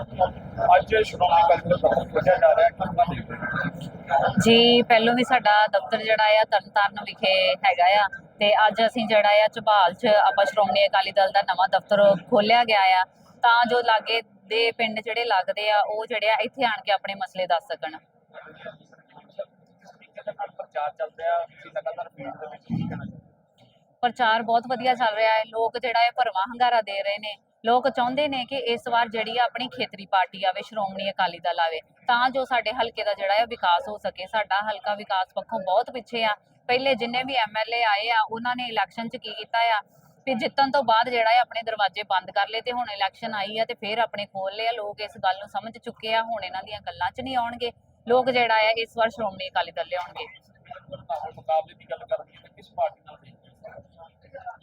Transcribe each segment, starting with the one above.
ਅੱਜ ਸ਼੍ਰੋਮਣੀ ਅਕਾਲੀ ਦਲ ਦਾ ਪੁੱਛਿਆ ਜਾ ਰਿਹਾ ਕਿ ਉਹਨਾਂ ਦੇ ਜੀ ਪਹਿਲੋਂ ਵੀ ਸਾਡਾ ਦਫ਼ਤਰ ਜਿਹੜਾ ਆ ਤਰਨਤਾਰਨ ਵਿਖੇ ਹੈਗਾ ਆ ਤੇ ਅੱਜ ਅਸੀਂ ਜਿਹੜਾ ਆ ਝਬਾਲ 'ਚ ਆਪਾਂ ਸ਼੍ਰੋਮਣੀ ਅਕਾਲੀ ਦਲ ਦਾ ਨਵਾਂ ਦਫ਼ਤਰ ਖੋਲਿਆ ਗਿਆ ਆ। ਤਾਂ ਜੋ ਲਾਗੇ ਦੇ ਪਿੰਡ ਜਿਹੜੇ ਲੱਗਦੇ ਆ ਉਹ ਜਿਹੜੇ ਆ ਇੱਥੇ ਆਣ ਕੇ ਆਪਣੇ ਮਸਲੇ ਦੱਸ ਸਕਣ। ਤੁਸੀਂ ਲਗਾਤਾਰ ਦੇ ਵਿੱਚ ਕੀ ਕਹਿਣਾ ਪ੍ਰਚਾਰ ਬਹੁਤ ਵਧੀਆ ਚੱਲ ਰਿਹਾ ਹੈ। ਲੋਕ ਜਿਹੜਾ ਹੈ ਭਰਵਾਂ ਹੰਗਾਰਾ ਦੇ ਰਹੇ ਨੇ। ਲੋਕ ਚਾਹੁੰਦੇ ਨੇ ਕਿ ਇਸ ਵਾਰ ਜਿਹੜੀ ਆ ਆਪਣੀ ਖੇਤਰੀ ਪਾਰਟੀ ਆਵੇ, ਸ਼੍ਰੋਮਣੀ ਅਕਾਲੀ ਦਲ ਆਵੇ, ਤਾਂ ਜੋ ਸਾਡੇ ਹਲਕੇ ਦਾ ਜਿਹੜਾ ਹੈ ਵਿਕਾਸ ਹੋ ਸਕੇ। ਸਾਡਾ ਹਲਕਾ ਵਿਕਾਸ ਪੱਖੋਂ ਬਹੁਤ ਪਿੱਛੇ ਆ। ਪਹਿਲੇ ਜਿੰਨੇ ਵੀ ਐਮਐਲਏ ਆਏ ਆ, ਉਹਨਾਂ ਨੇ ਇਲੈਕਸ਼ਨ 'ਚ ਕੀ ਕੀਤਾ ਆ? ਵੀ ਜਿੱਤਣ ਤੋਂ ਬਾਅਦ ਜਿਹੜਾ ਹੈ ਆਪਣੇ ਦਰਵਾਜ਼ੇ ਬੰਦ ਕਰ ਲਏ ਤੇ ਹੁਣ ਇਲੈਕਸ਼ਨ ਆਈ ਆ ਤੇ ਫਿਰ ਆਪਣੇ ਖੋਲ ਲਏ ਲੋਕ ਇਸ ਗੱਲ ਨੂੰ ਸਮਝ ਚੁੱਕੇ ਆ। ਹੁਣ ਇਹਨਾਂ ਦੀਆਂ ਗੱਲਾਂ 'ਚ ਨਹੀਂ ਆਉਣਗੇ। ਲੋਕ ਜਿਹੜਾ ਹੈ ਇਸ ਵਾਰ ਸ਼੍ਰੋਮਣੀ ਅਕਾਲੀ ਦਲ ਲਿਆਉਣਗੇ। ਮੁਕਾਬਲੇ ਦੀ ਗੱਲ ਕਰਦੀ ਹੈ ਤਾਂ ਕਿਸ ਪਾਰਟੀ ਨਾਲ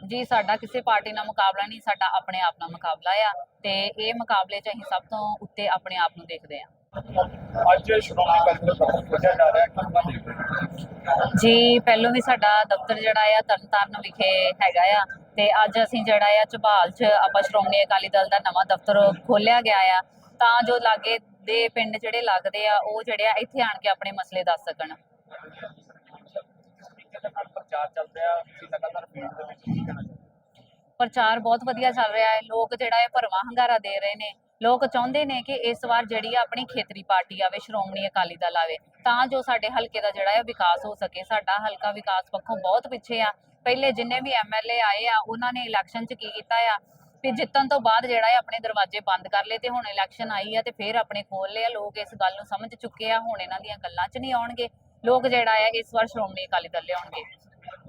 ਜੀ ਸਾਡਾ ਕਿਸੇ ਪਾਰਟੀ ਨਾਲ ਮੁਕਾਬਲਾ ਨਹੀਂ ਸਾਡਾ ਆਪਣੇ ਆਪ ਨਾਲ ਮੁਕਾਬਲਾ ਆ ਤੇ ਇਹ ਮੁਕਾਬਲੇ 'ਚ ਅਸੀਂ ਸਭ ਤੋਂ ਉੱਤੇ ਆਪਣੇ ਆਪ ਨੂੰ ਦੇਖਦੇ ਆ ਅੱਜ ਸ਼੍ਰੋਮਣੀ ਅਕਾਲੀ ਦਲ ਦਾ ਜਾ ਰਿਹਾ ਪਹਿਲੋਂ ਵੀ ਸਾਡਾ ਦਫ਼ਤਰ ਜਿਹੜਾ ਆ ਤਰਨਤਾਰਨ ਵਿਖੇ ਹੈਗਾ ਆ ਤੇ ਅੱਜ ਅਸੀਂ ਜਿਹੜਾ ਆ ਝਬਾਲ 'ਚ ਆਪਾਂ ਸ਼੍ਰੋਮਣੀ ਅਕਾਲੀ ਦਲ ਦਾ ਨਵਾਂ ਦਫ਼ਤਰ ਖੋਲਿਆ ਗਿਆ ਆ। ਤਾਂ ਜੋ ਲਾਗੇ ਦੇ ਪਿੰਡ ਜਿਹੜੇ ਲੱਗਦੇ ਆ ਉਹ ਜਿਹੜੇ ਆ ਇੱਥੇ ਆਣ ਕੇ ਆਪਣੇ ਮਸਲੇ ਦੱਸ ਸਕਣ। ਪ੍ਰਚਾਰ ਚੱਲ ਰਿਹਾ? ਤੁਸੀਂ ਦੇ ਵਿੱਚ ਕੀ ਕਹਿਣਾ ਚਾਹੁੰਦੇ ਪ੍ਰਚਾਰ ਬਹੁਤ ਵਧੀਆ ਚੱਲ ਰਿਹਾ ਹੈ। ਲੋਕ ਜਿਹੜਾ ਹੈ ਭਰਵਾਂ ਹੰਗਾਰਾ ਦੇ ਰਹੇ ਨੇ। ਲੋਕ ਚਾਹੁੰਦੇ ਨੇ ਕਿ ਇਸ ਵਾਰ ਜਿਹੜੀ ਆ ਆਪਣੀ ਖੇਤਰੀ ਪਾਰਟੀ ਆਵੇ, ਸ਼੍ਰੋਮਣੀ ਅਕਾਲੀ ਦਲ ਆਵੇ, ਤਾਂ ਜੋ ਸਾਡੇ ਹਲਕੇ ਦਾ ਜਿਹੜਾ ਹੈ ਵਿਕਾਸ ਹੋ ਸਕੇ। ਸਾਡਾ ਹਲਕਾ ਵਿਕਾਸ ਪੱਖੋਂ ਬਹੁਤ ਪਿੱਛੇ ਆ। ਪਹਿਲੇ ਜਿੰਨੇ ਵੀ ਐਮਐਲਏ ਆਏ ਆ, ਉਹਨਾਂ ਨੇ ਇਲੈਕਸ਼ਨ 'ਚ ਕੀ ਕੀਤਾ ਆ? ਵੀ ਜਿੱਤਣ ਤੋਂ ਬਾਅਦ ਜਿਹੜਾ ਹੈ ਆਪਣੇ ਦਰਵਾਜ਼ੇ ਬੰਦ ਕਰ ਲਏ ਤੇ ਹੁਣ ਇਲੈਕਸ਼ਨ ਆਈ ਆ ਤੇ ਫਿਰ ਆਪਣੇ ਖੋਲ ਲਏ ਆ। ਲੋਕ ਇਸ ਗੱਲ ਨੂੰ ਸਮਝ ਚੁੱਕੇ ਆ। ਹੁਣ ਇਹਨਾਂ ਦੀਆਂ ਗੱਲਾਂ 'ਚ ਨਹੀਂ ਆਉਣਗੇ। ਲੋਕ ਜਿਹੜਾ ਹੈ ਇਸ ਵਾਰ ਸ਼੍ਰੋਮਣੀ ਅਕਾਲੀ ਦਲ ਲਿਆਉਣਗੇ।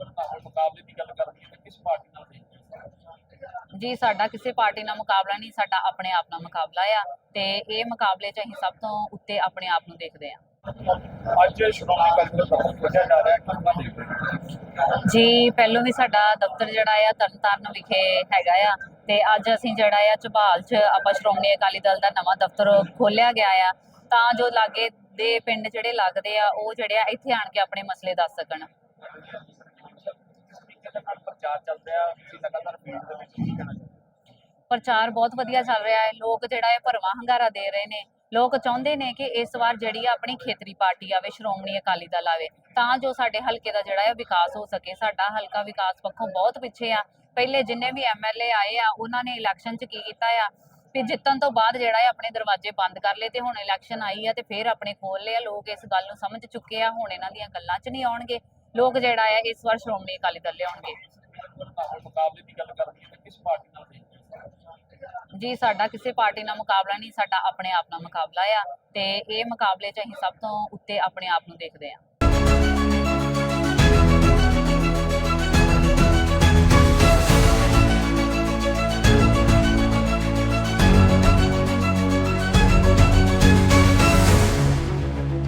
ਨਾਲ ਮੁਕਾਬਲੇ ਦੀ ਗੱਲ ਕਰਦੀ ਹੈ ਤਾਂ ਕਿਸ ਪਾਰਟੀ ਨਾਲ ਦੇਖਦੇ ਹੋ? ਜੀ ਸਾਡਾ ਕਿਸੇ ਪਾਰਟੀ ਨਾਲ ਮੁਕਾਬਲਾ ਨਹੀਂ ਸਾਡਾ ਆਪਣੇ ਆਪ ਨਾਲ ਮੁਕਾਬਲਾ ਆ ਤੇ ਇਹ ਮੁਕਾਬਲੇ 'ਚ ਅਸੀਂ ਸਭ ਤੋਂ ਉੱਤੇ ਆਪਣੇ ਆਪ ਨੂੰ ਦੇਖਦੇ ਆ ਅੱਜ ਸ਼੍ਰੋਮਣੀ ਅਕਾਲੀ ਦਲ ਦਾ ਪੁੱਛਿਆ ਜਾ ਰਿਹਾ ਪਹਿਲੋਂ ਵੀ ਸਾਡਾ ਦਫ਼ਤਰ ਜਿਹੜਾ ਆ ਤਰਨਤਾਰਨ ਵਿਖੇ ਹੈਗਾ ਆ ਤੇ ਅੱਜ ਅਸੀਂ ਜਿਹੜਾ ਆ ਝਬਾਲ 'ਚ ਆਪਾਂ ਸ਼੍ਰੋਮਣੀ ਅਕਾਲੀ ਦਲ ਦਾ ਨਵਾਂ ਦਫ਼ਤਰ ਖੋਲਿਆ ਗਿਆ ਆ ਤਾਂ ਜੋ ਲਾਗੇ ਦੇ ਪਿੰਡ ਜਿਹੜੇ ਲੱਗਦੇ ਆ ਉਹ ਜਿਹੜੇ ਆ ਇੱਥੇ ਆਣ ਕੇ ਆਪਣੇ ਮਸਲੇ ਦੱਸ ਸਕਣ। ਪ੍ਰਚਾਰ ਚੱਲ ਰਿਹਾ ਤੁਸੀਂ ਲਗਾਤਾਰ ਫੀਲਡ ਦੇ ਵਿੱਚ ਕੀ ਕਹਿਣਾ ਪ੍ਰਚਾਰ ਬਹੁਤ ਵਧੀਆ ਚੱਲ ਰਿਹਾ ਹੈ, ਲੋਕ ਜਿਹੜਾ ਹੈ ਭਰਵਾਂ ਹੰਗਾਰਾ ਦੇ ਰਹੇ ਨੇ, ਲੋਕ ਚਾਹੁੰਦੇ ਨੇ ਕਿ ਇਸ ਵਾਰ ਜਿਹੜੀ ਆ ਆਪਣੀ ਖੇਤਰੀ ਪਾਰਟੀ ਆਵੇ, ਸ਼੍ਰੋਮਣੀ ਅਕਾਲੀ ਦਲ ਆਵੇ, ਤਾਂ ਜੋ ਸਾਡੇ ਹਲਕੇ ਦਾ ਜਿਹੜਾ ਹੈ ਵਿਕਾਸ ਹੋ ਸਕੇ, ਸਾਡਾ ਹਲਕਾ ਵਿਕਾਸ ਪੱਖੋਂ ਬਹੁਤ ਪਿੱਛੇ ਆ। ਪਹਿਲੇ ਜਿੰਨੇ ਵੀ ਐਮਐਲਏ ਆਏ ਆ, ਉਹਨਾਂ ਨੇ ਇਲੈਕਸ਼ਨ 'ਚ ਕੀ ਕੀਤਾ ਆ? ਵੀ ਜਿੱਤਣ ਤੋਂ ਬਾਅਦ ਜਿਹੜਾ ਹੈ ਆਪਣੇ ਦਰਵਾਜ਼ੇ ਬੰਦ ਕਰ ਲਏ ਤੇ ਹੁਣ ਇਲੈਕਸ਼ਨ ਆਈ ਆ ਤੇ ਫਿਰ ਆਪਣੇ ਖੋਲ ਲਏ ਲੋਕ ਇਸ ਗੱਲ ਨੂੰ ਸਮਝ ਚੁੱਕੇ ਆ, ਹੁਣ ਇਹਨਾਂ ਦੀਆਂ ਗੱਲਾਂ 'ਚ ਨਹੀਂ ਆਉਣਗੇ। ਲੋਕ ਜਿਹੜਾ ਹੈ ਇਸ ਵਾਰ ਸ਼੍ਰੋਮਣੀ ਅਕਾਲੀ ਦਲ ਲਿਆਉਣਗੇ। ਨਾਲ ਮੁਕਾਬਲੇ ਦੀ ਗੱਲ ਕਰਦੀ ਹੈ ਤਾਂ ਕਿਸ ਪਾਰਟੀ ਨਾਲ ਦੇਖਦੇ ਜੀ, ਸਾਡਾ ਕਿਸੇ ਪਾਰਟੀ ਨਾਲ ਮੁਕਾਬਲਾ ਨਹੀਂ, ਸਾਡਾ ਆਪਣੇ ਆਪ ਨਾਲ ਮੁਕਾਬਲਾ ਆ ਤੇ ਇਹ ਮੁਕਾਬਲੇ 'ਚ ਅਸੀਂ ਸਭ ਤੋਂ ਉੱਤੇ ਆਪਣੇ ਆਪ ਨੂੰ ਦੇਖਦੇ ਆ।